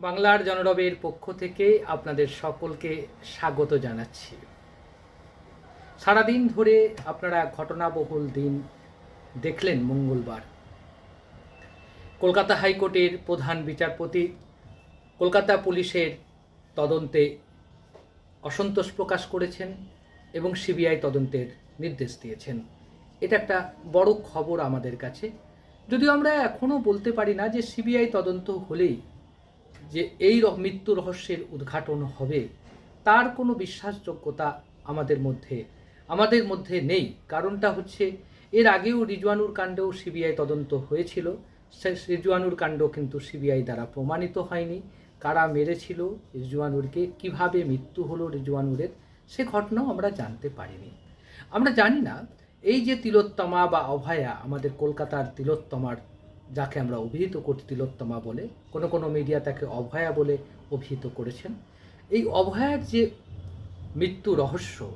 বাংলার জনরবের পক্ষ থেকে আপনাদের সকলকে স্বাগত জানাচ্ছি। সারাদিন ধরে আপনারা ঘটনাবহুল দিন দেখলেন মঙ্গলবার। কলকাতা হাইকোর্টের প্রধান বিচারপতি, কলকাতা পুলিশের তদন্তে অসন্তোষ প্রকাশ করেছেন এবং সিবিআই তদন্তের নির্দেশ দিয়েছেন। এটা একটা বড় খবর আমাদের কাছে। যদিও আমরা এখনও বলতে পারি না যে সিবিআই তদন্ত হলেই যে এই মৃত্যু রহস্যের উদ্ঘাটন হবে, তার কোনো বিশ্বাসযোগ্যতা আমাদের মধ্যে আমাদের মধ্যে নেই। কারণটা হচ্ছে, এর আগেও রিজওয়ানুর কাণ্ডেও সিবিআই তদন্ত হয়েছিল। রিজওয়ানুর কাণ্ড কিন্তু সিবিআই দ্বারা প্রমাণিত হয়নি। কারা মেরেছিল, রিজওয়ানুরকে কীভাবে মৃত্যু হলো রিজওয়ানুরের, সে ঘটনাও আমরা জানতে পারিনি। আমরা জানি না, এই যে তিলোত্তমা বা অভয়া আমাদের কলকাতার তিলোত্তমার যাকে আমরা অভিহিত করি তিলোত্তমা বলে, কোনো কোনো মিডিয়া তাকে অভয়া বলে অভিহিত করেছেন। এই অভয়ার যে মৃত্যু রহস্য,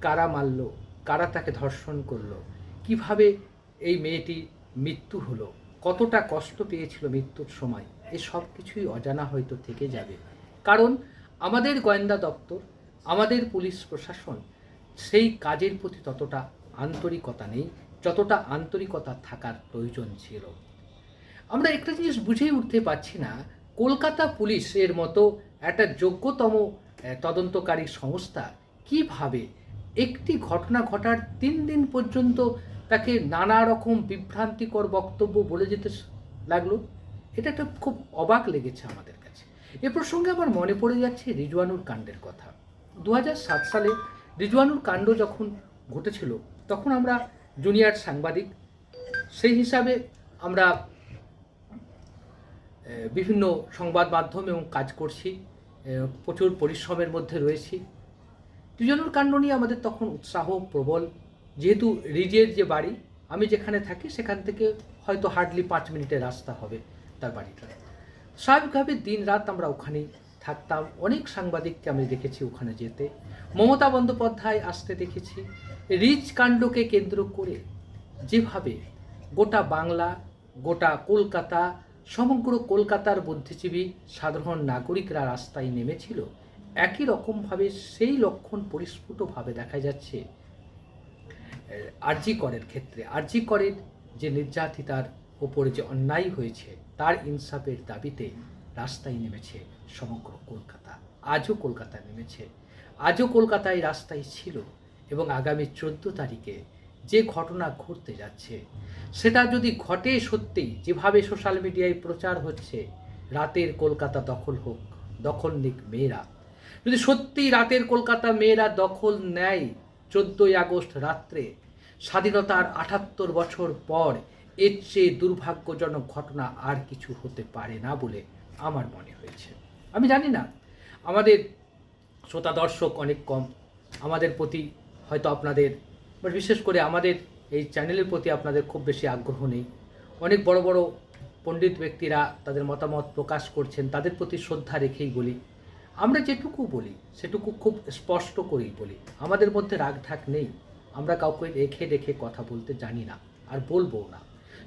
কারা মারল, কারা তাকে ধর্ষণ করল, কীভাবে এই মেয়েটি মৃত্যু হলো, কতটা কষ্ট পেয়েছিল মৃত্যুর সময় এই সব কিছুই অজানা হয়তো থেকে যাবে। কারণ আমাদের গোয়েন্দা দপ্তর, আমাদের পুলিশ প্রশাসন সেই কাজের প্রতি ততটা আন্তরিকতা নেই, যতটা আন্তরিকতা থাকার প্রয়োজন ছিল। আমরা একটা জিনিস বুঝেই উঠতে পারছি না, কলকাতা পুলিশের মতো একটা যোগ্যতম তদন্তকারী সংস্থা কীভাবে একটি ঘটনা ঘটার তিন দিন পর্যন্ত তাকে নানা রকম বিভ্রান্তিকর বক্তব্য বলে যেতে লাগল? এটা একটা খুব অবাক লেগেছে আমাদের কাছে। এ প্রসঙ্গে আমার মনে পড়ে যাচ্ছে রিজওয়ানুর কাণ্ডের কথা। দু সালে রিজওয়ানুর কাণ্ড যখন ঘটেছিল, তখন আমরা জুনিয়র সাংবাদিক, সেই হিসাবে আমরা বিভিন্ন সংবাদ মাধ্যম এবং কাজ করছি প্রচুর পরিশ্রমের মধ্যে রয়েছি। দুজনের কাণ্ড নিয়ে আমাদের তখন উৎসাহ প্রবল। যেহেতু রিজের যে বাড়ি, আমি যেখানে থাকি সেখান থেকে হয়তো হার্ডলি পাঁচ মিনিটের রাস্তা হবে তার বাড়িটা। স্বাভাবিকভাবে দিন রাত আমরা ওখানেই থাকতাম। অনেক সাংবাদিককে আমি দেখেছি ওখানে যেতে। মমতা বন্দ্যোপাধ্যায় আসতে দেখেছি। রিচ কাণ্ডকে কেন্দ্র করে যেভাবে গোটা বাংলা, গোটা কলকাতা সমগ্র কলকাতার বুদ্ধিজীবী সাধারণ নাগরিকরা রাস্তায় নেমেছিল। একই রকমভাবে সেই লক্ষণ পরিস্ফুটভাবে দেখা যাচ্ছে, আরজি করের ক্ষেত্রে। আরজি করের যে নির্যাতিতার ওপরে যে অন্যায় হয়েছে, তার ইনসাফের দাবিতে রাস্তায় নেমেছে সমগ্র কলকাতা। আজও কলকাতা নেমেছে। আজও কলকাতায় রাস্তায় ছিল এবং আগামী চোদ্দ তারিখে যে ঘটনা ঘটতে যাচ্ছে, সেটা যদি ঘটে সত্যি, যেভাবে সোশ্যাল মিডিয়ায় প্রচার হচ্ছে, রাতের কলকাতা দখল হোক, দখল নিক মেয়েরা। যদি সত্যি রাতের কলকাতা মেয়েরা দখল নেয়, চোদ্দোই আগস্ট রাত্রে, স্বাধীনতার আটাত্তর বছর পর, এর চেয়ে দুর্ভাগ্যজনক ঘটনা আর কিছু হতে পারে না বলে আমার মনে হয়েছে। আমি জানি না, আমাদের শ্রোতা দর্শক অনেক কম, আমাদের প্রতি হয়তো আপনাদের বা বিশেষ করে আমাদের এই চ্যানেলের প্রতি আপনাদের খুব বেশি আগ্রহ নেই। অনেক বড় বড় পণ্ডিত ব্যক্তিরা তাদের মতামত প্রকাশ করছেন, তাদের প্রতি শ্রদ্ধা রেখেই বলি। আমরা যেটুকু বলি, সেটুকু খুব স্পষ্ট করেই বলি। আমাদের মধ্যে রাগঢাক নেই। আমরা কাউকে রেখে রেখে কথা বলতে জানি না, আর বলব না।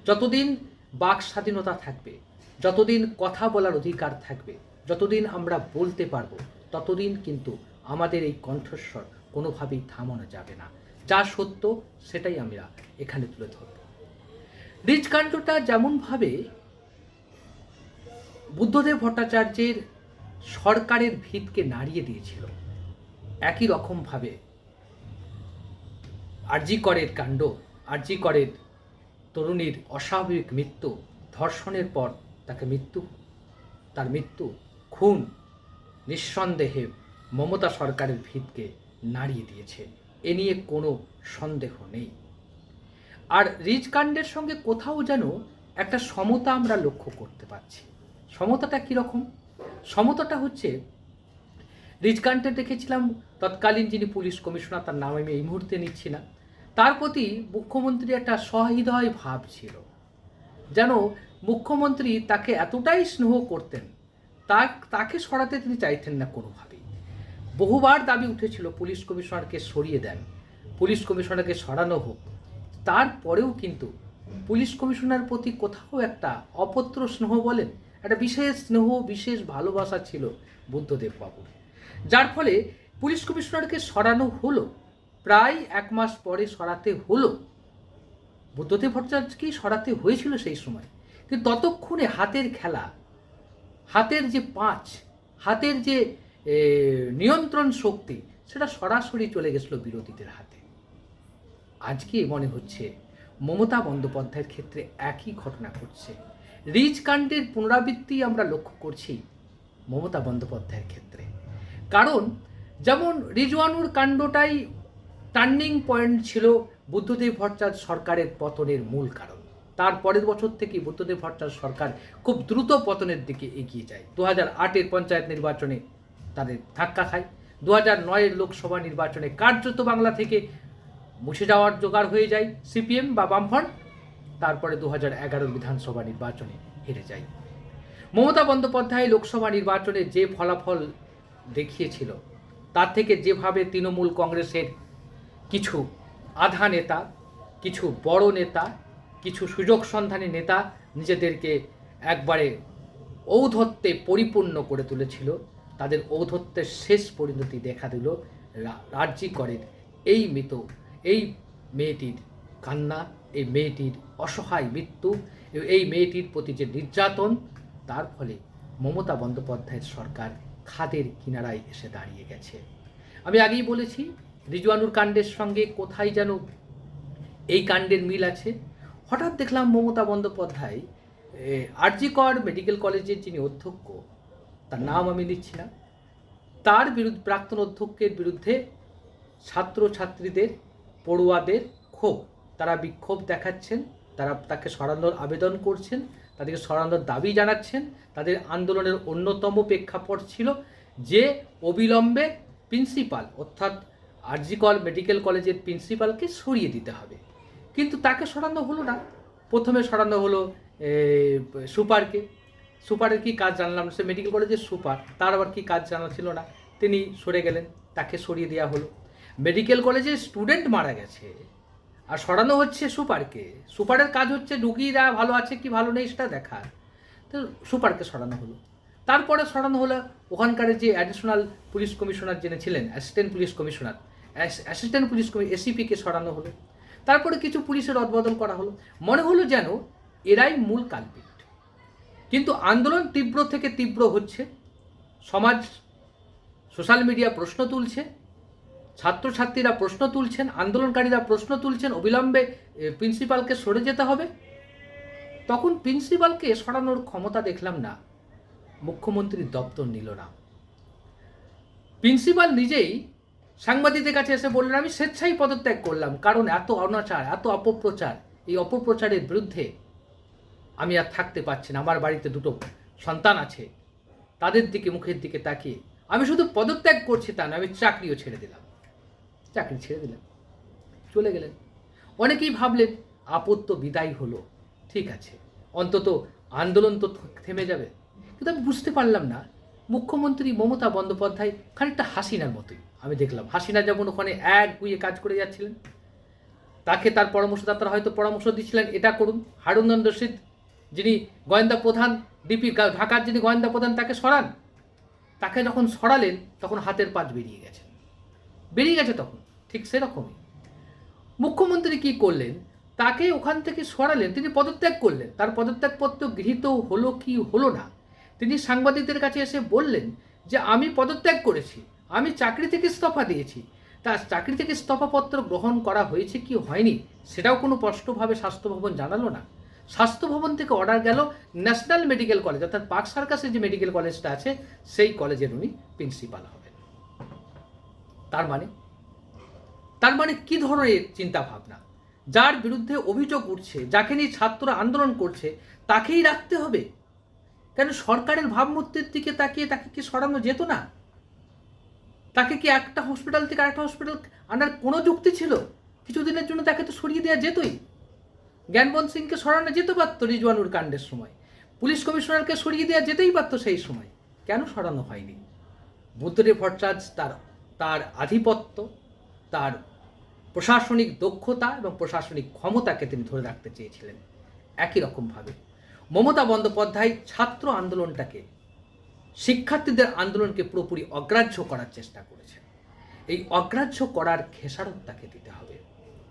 যতদিন বাক স্বাধীনতা থাকবে, যতদিন কথা বলার অধিকার থাকবে, যতদিন আমরা বলতে পারব, ততদিন কিন্তু আমাদের এই কণ্ঠস্বর কোনোভাবেই থামানো যাবে না। যা সত্য সেটাই আমরা এখানে তুলে ধরব। রিজকাণ্ডটা যেমনভাবে বুদ্ধদেব ভট্টাচার্যের সরকারের ভিতকে নাড়িয়ে দিয়েছিল, একই রকমভাবে আরজি করের কাণ্ড, আরজি করের তরুণীর অস্বাভাবিক মৃত্যু, ধর্ষণের পর তাকে মৃত্যু, তার মৃত্যু, খুন, নিঃসন্দেহে মমতা সরকারের ভিতকে নাড়িয়ে দিয়েছে। এ নিয়ে কোনো সন্দেহ নেই। আর রিজকাণ্ডের সঙ্গে কোথাও যেন একটা সমতা আমরা লক্ষ্য করতে পারছি। সমতাটা কীরকম সমতাটা হচ্ছে রিজকাণ্ডে দেখেছিলাম, তৎকালীন যিনি পুলিশ কমিশনার, তার নাম আমি এই মুহূর্তে নিচ্ছি না। তার প্রতি মুখ্যমন্ত্রী একটা সহৃদয় ভাব ছিল। যেন মুখ্যমন্ত্রী তাকে এতটাই স্নেহ করতেন তাকে সরাতে তিনি চাইতেন না কোনোভাবেই বহুবার দাবি উঠেছিল পুলিশ কমিশনারকে সরিয়ে দেন, পুলিশ কমিশনারকে সরানো হোক। তারপরেও কিন্তু পুলিশ কমিশনার প্রতি কোথাও একটা অপত্র স্নেহ বলেন, একটা বিশেষ স্নেহ, বিশেষ ভালোবাসা ছিল বুদ্ধদেব বাবুর যার ফলে পুলিশ কমিশনারকে সরানো হলো, প্রায় এক মাস পরে সরাতে হলো। বুদ্ধদেব ভট্টাচার্যকেই সরাতে হয়েছিল সেই সময়। কিন্তু ততক্ষণে হাতের খেলা, হাতের যে পাঁচ, হাতের যে নিয়ন্ত্রণ শক্তি, সেটা সরাসরি চলে গেছিল বিরোধীদের হাতে। আজকে মনে হচ্ছে মমতা বন্দ্যোপাধ্যায়ের ক্ষেত্রে একই ঘটনা ঘটছে। রিচ কাণ্ডের পুনরাবৃত্তি আমরা লক্ষ্য করছি মমতা বন্দ্যোপাধ্যায়ের ক্ষেত্রে। কারণ, যেমন রিজওয়ানুর কাণ্ডটাই টার্নিং পয়েন্ট ছিল বুদ্ধদেব ভট্টাচার্য সরকারের পতনের মূল কারণ। তার পরের বছর থেকে বুদ্ধদেব ভট্টাচার্য সরকার খুব দ্রুত পতনের দিকে এগিয়ে যায়। দু হাজার আটের পঞ্চায়েত নির্বাচনে তাদের ধাক্কা খায়। দু হাজার নয়ের লোকসভা নির্বাচনে কার্যত বাংলা থেকে মুছে যাওয়ার জোগাড় হয়ে যায় সিপিএম বা বামফ্রন্ট। তারপরে দু হাজার এগারোর বিধানসভা নির্বাচনে হেরে যায়। মমতা বন্দ্যোপাধ্যায় লোকসভা নির্বাচনে যে ফলাফল দেখিয়েছিল, তার থেকে যেভাবে তৃণমূল কংগ্রেসের কিছু আধা নেতা, কিছু বড় নেতা, কিছু সুযোগ সন্ধানী নেতা নিজেদেরকে একবারে ঔধত্যে পরিপূর্ণ করে তুলেছিল। তাদের ঔধত্যের শেষ পরিণতি দেখা দিল রাজ্যি করের এই মৃত, এই মেয়েটির কান্না, এই মেয়েটির অসহায় মৃত্যু, এই মেয়েটির প্রতি যে নির্যাতন, তার ফলে মমতা বন্দ্যোপাধ্যায়ের সরকার খাদের কিনারায় এসে দাঁড়িয়ে গেছে। আমি আগেই বলেছি, রিজওয়ানুর কাণ্ডের সঙ্গে কোথায় যেন এই কাণ্ডের মিল আছে। হঠাৎ দেখলাম মমতা বন্দ্যোপাধ্যায় আরজিকর মেডিকেল কলেজের যিনি অধ্যক্ষ তার নাম আমি নিচ্ছি না তার বিরুদ্ধে, প্রাক্তন অধ্যক্ষের বিরুদ্ধে ছাত্রছাত্রীদের, পড়ুয়াদের ক্ষোভ। তারা বিক্ষোভ দেখাচ্ছেন, তারা তাকে সরানোর আবেদন করছেন, তাদেরকে সরানোর দাবি জানাচ্ছেন। তাদের আন্দোলনের অন্যতম প্রেক্ষাপট ছিল যে অবিলম্বে প্রিন্সিপাল, অর্থাৎ আরজিকল মেডিকেল কলেজের প্রিন্সিপালকে সরিয়ে দিতে হবে। কিন্তু তাকে সরানো হলো না। প্রথমে সরানো হলো সুপারকে। সুপারের কি কাজ জানলাম সে মেডিকেল কলেজের সুপার, তার আবার কি কাজ জানা ছিল না। তিনি সরে গেলেন, তাকে সরিয়ে দেওয়া হলো। মেডিকেল কলেজের স্টুডেন্ট মারা গেছে, আর সরানো হচ্ছে সুপারকে। সুপারের কাজ হচ্ছে রুগীরা ভালো আছে কি ভালো নেই সেটা দেখা তো সুপারকে সরানো হলো। তারপরে সরানো হলো ওখানকার যে অ্যাডিশনাল পুলিশ কমিশনার যিনি ছিলেন assistant police commissioner assistant police এসিপিকে সরানো হলো। তারপরে কিছু পুলিশের অদবদল করা হলো। মনে হলো যেন এরাই মূল কালপিট কিন্তু আন্দোলন তীব্র থেকে তীব্র হচ্ছে। সমাজ, সোশ্যাল মিডিয়া প্রশ্ন তুলছে, ছাত্রছাত্রীরা প্রশ্ন তুলছেন, আন্দোলনকারীরা প্রশ্ন তুলছেন, অবিলম্বে প্রিন্সিপালকে সরে যেতে হবে। তখন প্রিন্সিপালকে সরানোর ক্ষমতা দেখলাম না। মুখ্যমন্ত্রীর দপ্তর নিল না। প্রিন্সিপাল নিজেই সাংবাদিকদের কাছে এসে বললেন, আমি স্বেচ্ছাই পদত্যাগ করলাম, কারণ এত অনাচার, এত অপপ্রচার, এই অপপ্রচারের বিরুদ্ধে আমি আর থাকতে পারছি না, আমার বাড়িতে দুটো সন্তান আছে, তাদের দিকে, মুখের দিকে তাকিয়ে। আমি শুধু পদত্যাগ করছি তা না আমি চাকরিও ছেড়ে দিলাম। চাকরি ছেড়ে দিলাম চলে গেলেন। অনেকেই ভাবলেন আপত্ত বিদায় হলো, ঠিক আছে, অন্তত আন্দোলন তো থেমে যাবে। কিন্তু আমি বুঝতে পারলাম না, মুখ্যমন্ত্রী মমতা বন্দ্যোপাধ্যায় খানিকটা হাসিনার মতোই। আমি দেখলাম, হাসিনা যেমন ওখানে এক গুইয়ে কাজ করে যাচ্ছিলেন, তাকে তার পরামর্শদাতারা হয়তো পরামর্শ দিচ্ছিলেন, এটা করুন। হারুনন্দন রশিদ যিনি গোয়েন্দা প্রধান, ডিপি ঢাকার যিনি গোয়েন্দা প্রধান, তাকে সরান। তাকে যখন সরালেন, তখন হাতের পাঁচ বেরিয়ে গেছে। বেরিয়ে গেছে তখন, ঠিক সেরকমই। মুখ্যমন্ত্রী কি করলেন? তাকে ওখান থেকে সরালেন, তিনি পদত্যাগ করলেন। তার পদত্যাগপত্র গৃহীত হলো কি হলো না? তিনি সাংবাদিকদের কাছে এসে বললেন যে, আমি পদত্যাগ করেছি, আমি চাকরি থেকে ইস্তফা দিয়েছি। তা চাকরি থেকে ইস্তফাপত্র গ্রহণ করা হয়েছে কি হয়নি? সেটাও কোনো স্পষ্টভাবে স্বাস্থ্য ভবন জানালো না। স্বাস্থ্য ভবন থেকে অর্ডার গেল ন্যাশনাল মেডিকেল কলেজ অর্থাৎ পার্ক সার্কাসের যে মেডিকেল কলেজটা আছে, সেই কলেজের উনি প্রিন্সিপাল হবেন। তার মানে? তার মানে কি ধরনের চিন্তা ভাবনা যার বিরুদ্ধে অভিযোগ উঠছে, যাকে নিয়ে ছাত্ররা আন্দোলন করছে, তাকেই রাখতে হবে। কেন সরকারের ভাবমূর্তির দিকে তাকিয়ে তাকে কি সরানো যেত না? তাকে কি একটা হসপিটাল থেকে আরেকটা হসপিটাল আনার কোনো যুক্তি ছিল? কিছুদিনের জন্য তাকে তো সরিয়ে দেওয়া যেতই। জ্ঞানবন্ত সিংকে সরানো যেতে পারতো রিজওয়ানুর কাণ্ডের সময়। পুলিশ কমিশনারকে সরিয়ে দেওয়া যেতেই পারতো সেই সময়। কেন সরানো হয়নি? বুদ্ধদেব ভট্টাচার্য তার তার আধিপত্য, তার প্রশাসনিক দক্ষতা এবং প্রশাসনিক ক্ষমতাকে তিনি ধরে রাখতে চেয়েছিলেন। একই রকমভাবে মমতা বন্দ্যোপাধ্যায় ছাত্র আন্দোলনটাকে, শিক্ষার্থীদের আন্দোলনকে পুরোপুরি অগ্রাহ্য করার চেষ্টা করেছেন। এই অগ্রাহ্য করার খেসারত তাকে দিতে হবে।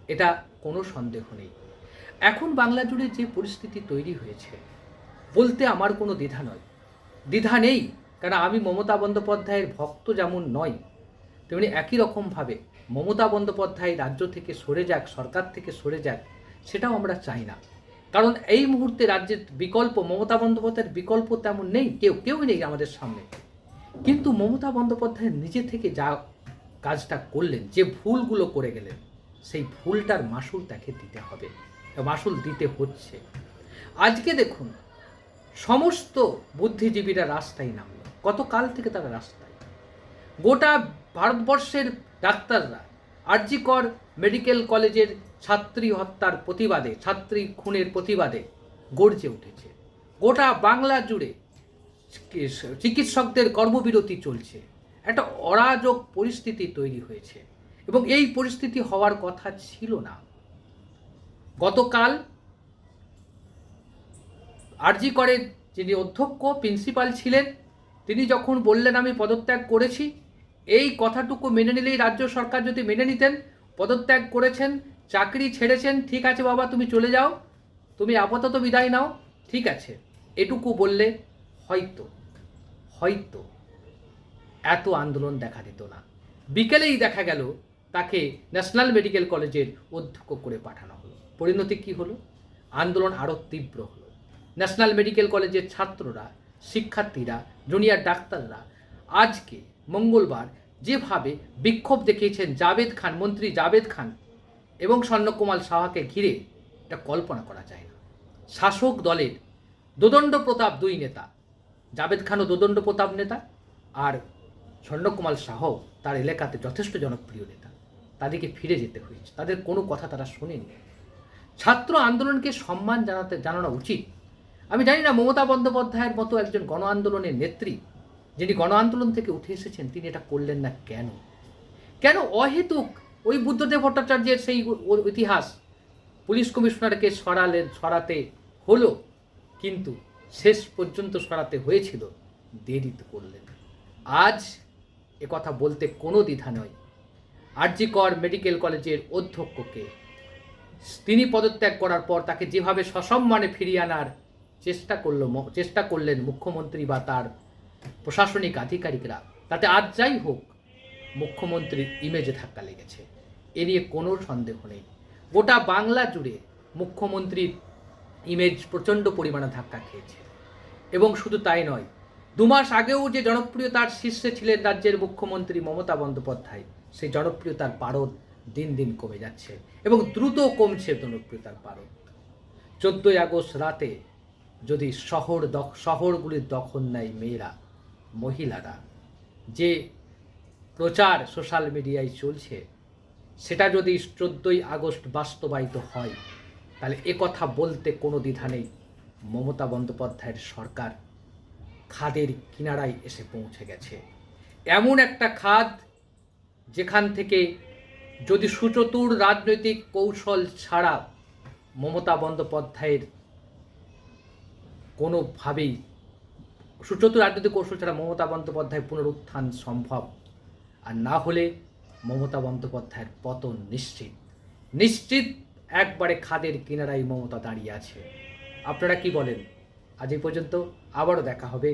এটা কোনো সন্দেহ নেই। এখন বাংলা জুড়ে যে পরিস্থিতি তৈরি হয়েছে, বলতে আমার কোনো দ্বিধা নয়। দ্বিধা নেই, কারণ আমি মমতা বন্দ্যোপাধ্যায়ের ভক্ত যেমন নয় তেমনি একই রকমভাবে মমতা বন্দ্যোপাধ্যায় রাজ্য থেকে সরে যাক, সরকার থেকে সরে যাক, সেটাও আমরা চাই না। কারণ এই মুহূর্তে রাজ্যের বিকল্প, মমতা বন্দ্যোপাধ্যায়ের বিকল্প তেমন নেই, কেউ কেউই নেই আমাদের সামনে। কিন্তু মমতা বন্দ্যোপাধ্যায় নিজে থেকে যা কাজটা করলেন, যে ভুলগুলো করে গেলেন, সেই ভুলটার মাসুল তাকে দিতে হবে। মাসুল দিতে হচ্ছে। আজকে দেখুন, সমস্ত বুদ্ধিজীবীরা রাস্তায় নামলো। গতকাল থেকে তারা রাস্তায়? গোটা ভারতবর্ষের ডাক্তাররা আরজিকর মেডিকেল কলেজের ছাত্রী হত্যার প্রতিবাদে, ছাত্রী খুনের প্রতিবাদে গর্জে উঠেছে। গোটা বাংলা জুড়ে চিকিৎসকদের কর্মবিরতি চলছে। একটা অরাজক পরিস্থিতি তৈরি হয়েছে। এবং এই পরিস্থিতি হওয়ার কথা ছিল না। গতকাল আরজি করের যিনি অধ্যক্ষ, প্রিন্সিপাল ছিলেন, তিনি যখন বললেন, আমি পদত্যাগ করেছি, এই কথাটুকু মেনে নিলেই রাজ্য সরকার যদি মেনে নিতেন, পদত্যাগ করেছেন, চাকরি ছেড়েছেন, ঠিক আছে বাবা, তুমি চলে যাও, তুমি আপাতত বিদায় নাও, ঠিক আছে। এটুকু বললে হয়তো হয়তো এত আন্দোলন দেখা দিত না। বিকেলেই দেখা গেল, তাকে ন্যাশনাল মেডিকেল কলেজের অধ্যক্ষ করে পাঠানো পরিণতি কি হলো? আন্দোলন আরও তীব্র হলো। ন্যাশনাল মেডিকেল কলেজের ছাত্ররা, শিক্ষার্থীরা, জুনিয়র ডাক্তাররা আজকে মঙ্গলবার যেভাবে বিক্ষোভ দেখিয়েছেন জাভেদ খান, মন্ত্রী জাভেদ খান এবং স্বর্ণকুমার সাহাকে ঘিরে, এটা কল্পনা করা যায় না। শাসক দলের দোদণ্ড প্রতাপ দুই নেতা, জাভেদ খানও দোদণ্ড প্রতাপ নেতা আর স্বর্ণকুমার সাহ তার এলাকাতে যথেষ্ট জনপ্রিয় নেতা। তাদেরকে ফিরে যেতে হয়েছে। তাদের কোনো কথা তারা শোনেনি। ছাত্র আন্দোলনকে সম্মান জানাতে জানানো উচিত। আমি জানি না, মমতা বন্দ্যোপাধ্যায়ের মতো একজন গণ আন্দোলনের নেত্রী, যিনি গণ আন্দোলন থেকে উঠে এসেছেন, তিনি এটা করলেন না কেন? কেন অহেতুক ওই বুদ্ধদেব ভট্টাচার্যের সেই ইতিহাস পুলিশ কমিশনারকে সরালেন, সরাতে হলো, কিন্তু শেষ পর্যন্ত সরাতে হয়েছিল দেরি করলেন। আজ কথা বলতে কোনো দ্বিধা নয়। আরজিকর মেডিকেল কলেজের অধ্যক্ষকে তিনি পদত্যাগ করার পর তাকে যেভাবে সসম্মানে ফিরিয়ে আনার চেষ্টা করল চেষ্টা করলেন মুখ্যমন্ত্রী বা তার প্রশাসনিক আধিকারিকরা, তাতে আজ যাই হোক, মুখ্যমন্ত্রীর ইমেজে ধাক্কা লেগেছে। এ নিয়ে কোনো সন্দেহ নেই। গোটা বাংলা জুড়ে মুখ্যমন্ত্রীর ইমেজ প্রচণ্ড পরিমাণে ধাক্কা খেয়েছে। এবং শুধু তাই নয়, দু মাস আগেও যে জনপ্রিয়তার শীর্ষে ছিলেন রাজ্যের মুখ্যমন্ত্রী মমতা বন্দ্যোপাধ্যায়, সেই জনপ্রিয়তার পারদ দিন দিন কমে যাচ্ছে এবং দ্রুত কমছে জনপ্রিয়তার পারদ। চোদ্দোই আগস্ট রাতে যদি শহর শহরগুলির দখল নেয় মেয়েরা, মহিলারা, যে প্রচার সোশ্যাল মিডিয়ায় চলছে, সেটা যদি চোদ্দোই আগস্ট বাস্তবায়িত হয়, তাহলে কথা বলতে কোনো দ্বিধা নেই। মমতা বন্দ্যোপাধ্যায়ের সরকার খাদের কিনারায় এসে পৌঁছে গেছে। এমন একটা খাদ যেখান থেকে যদি সুচতুর রাজনৈতিক কৌশল ছাড়া মমতা বন্দ্যোপাধ্যায়ের কোনোভাবেই সুচতুর রাজনৈতিক কৌশল ছাড়া মমতা বন্দ্যোপাধ্যায় পুনরুত্থান সম্ভব। আর না হলে মমতা বন্দ্যোপাধ্যায়ের পতন নিশ্চিত। নিশ্চিত একবারে খাদের কিনারায় মমতা দাঁড়িয়ে আছে। আপনারা কি বলেন? আজ এই পর্যন্ত আবারও দেখা হবে।